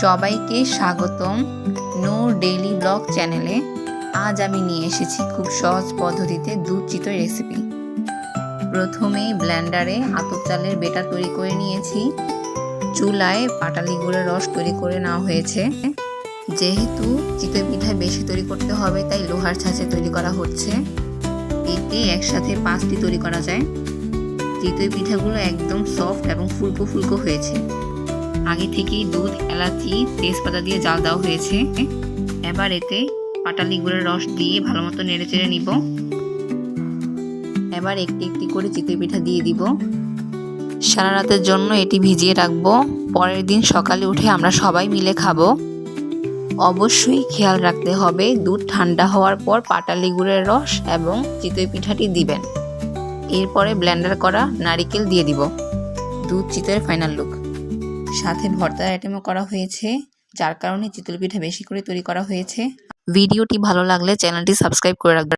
সবাইকে স্বাগতম no daily blog চ্যানেলে। আজ আমি নিয়ে এসেছি খুব সহজ পদ্ধতিতে দুধ রেসিপি। প্রথমেই ব্লেন্ডারে আতপ চালের বেটা তৈরি করে নিয়েছি। চুলায় পাটালি গুঁড়ের রস তৈরি করে নেওয়া হয়েছে। যেহেতু চিতই পিঠা বেশি তৈরি করতে হবে, তাই লোহার ছাঁচে তৈরি করা হচ্ছে। এতে একসাথে পাঁচটি তৈরি করা যায়। চিতই পিঠাগুলো একদম সফট এবং ফুলকো ফুলকো হয়েছে। আগে থেকেই দুধ, এলাচি, তেজপাতা দিয়ে জাল দেওয়া হয়েছে। এবার এতে পাটালি গুঁড়ের রস দিয়ে ভালো মতো নেড়ে চেড়ে নিব। এবার একটি একটি করে চিতই পিঠা দিয়ে দিব। সারা রাতের জন্য এটি ভিজিয়ে রাখব। পরের দিন সকালে উঠে আমরা সবাই মিলে খাব। অবশ্যই খেয়াল রাখতে হবে, দুধ ঠান্ডা হওয়ার পর পাটালি গুড়ের রস এবং চিতই পিঠাটি দিবেন। এরপরে ব্লেন্ডার করা নারিকেল দিয়ে দিব। দুধ চিতইয়ের ফাইনাল লুক। সাথে ভর্তার আইটেমও করা হয়েছে, যার কারণে চিতল পিঠা বেশি করে তৈরি করা হয়েছে। ভিডিওটি ভালো লাগলে চ্যানেলটি সাবস্ক্রাইব করে রাখবেন।